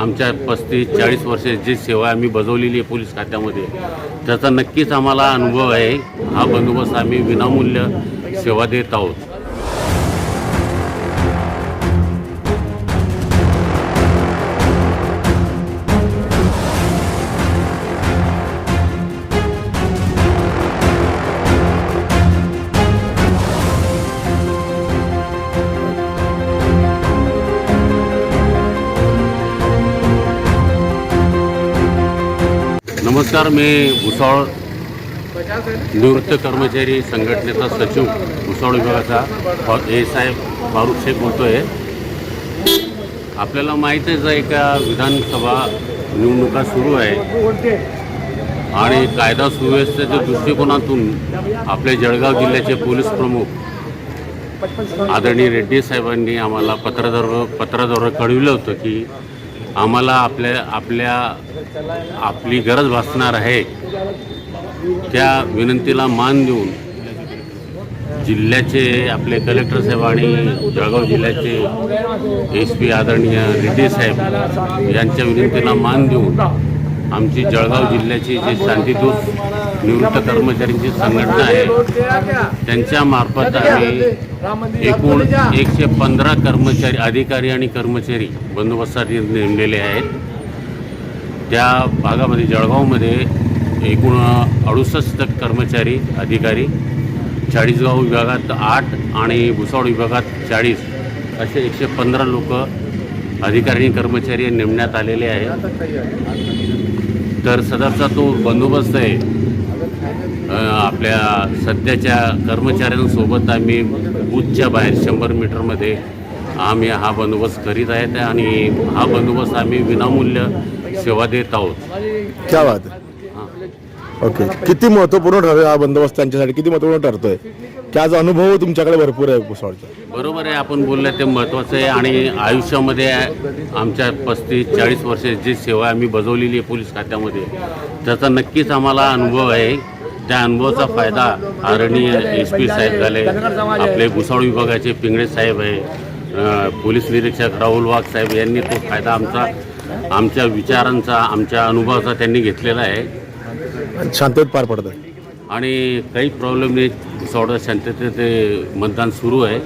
आमच्या पस्तीस चाळीस वर्ष जी सेवा आम्ही बजावलेली आहे पोलीस खात्यामध्ये त्याचा नक्कीच आम्हाला अनुभव आहे. हा बंदोबस्त आम्ही विनामूल्य सेवा देत आहोत. नमस्कार मी भुसावळ निवृत्त कर्मचारी संघटनेचा सचिव भुसावळ विभागाचा ए साहेब फारुख शेख बोलतो आहे आपल्याला माहीतच आहे का विधानसभा निवडणुका सुरू आहे आणि कायदा सुव्यवस्थेच्या दृष्टिकोनातून आपले जळगाव जिल्ह्याचे पोलीस प्रमुख आदरणीय रेड्डी साहेबांनी आम्हाला पत्राद्वारे पत्राद्वारे कळविलं होतं की आम्हाला आपल्या आपल्या आपली गरज भासणार आहे त्या विनंतीला मान देऊन जिल्ह्याचे आपले कलेक्टर साहेब आणि जळगाव जिल्ह्याचे एस पी आदरणीय रेड्डी साहेब यांच्या विनंतीला मान देऊन आमची जळगाव जिल्ह्याची जी शांतीदूत निवृत्त कर्मचाऱ्यांची संघटना आहे त्यांच्या मार्फत आम्ही एकूण एकशे पंधरा कर्मचारी अधिकारी आणि कर्मचारी बंदोबस्तासाठी नेमलेले आहेत. त्या भागामध्ये जळगावमध्ये एकूण अडुसष्ट कर्मचारी अधिकारी चाळीसगाव विभागात आठ आणि भुसावळ विभागात चाळीस असे एकशे पंधरा लोक अधिकारी आणि कर्मचारी नेमण्यात आलेले आहेत. तर सदरचा तो बंदोबस्त आहे. आपल्या सध्याच्या कर्मचाऱ्यांसोबत आम्ही बूथच्या बाहेर शंभर मीटरमध्ये आम्ही हा बंदोबस्त करीत आहेत आणि हा बंदोबस्त आम्ही विनामूल्य सेवा देत आहोत. क्या बात ओके. किती महत्त्वपूर्ण ठरतोय हा बंदोबस्त त्यांच्यासाठी? किती महत्त्वपूर्ण ठरतोय? आज अनुभव तुमच्याकडे भरपूर आहे पुसवाडचा बरोबर आहे आपण बोललं ते महत्त्वाचं आहे आणि आयुष्यामध्ये आमच्या पस्तीस चाळीस वर्ष जी सेवा आम्ही बजावलेली आहे पोलीस खात्यामध्ये त्याचा नक्कीच आम्हाला अनुभव आहे. त्या अनुभवाचा फायदा आदरणीय एस पी साहेब झाले आपले भुसावळ विभागाचे पिंगळे साहेब आहे अ, पोलीस निरीक्षक राहुल वाघ साहेब यांनी तो फायदा आमचा आमच्या विचारांचा आमच्या अनुभवाचा त्यांनी घेतलेला आहे. शांततेत पार पडत आहे आणि काही प्रॉब्लेम नाही. सौडा शांततेत ते मतदान सुरू आहे.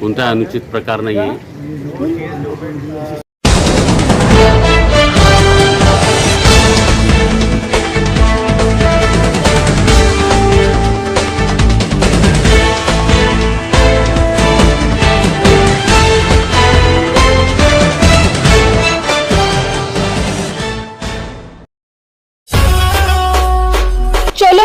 कोणता अनुचित प्रकार नाही आहे चलो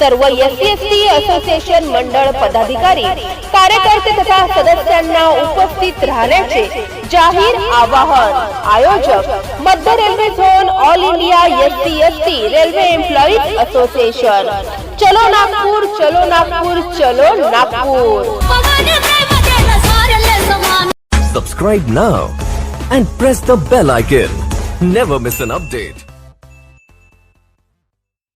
सर्व S C S T association मंडळ पदाधिकारी कार्यकर्ते तथा सदस्यांना उपस्थित राहण्याचे जाहीर आवाहन आयोजक मध्य railway zone all India S C S T railway employees association चलो नागपूर चलो नागपूर चलो Nagpur Subscribe now and press the bell icon. Never miss an update.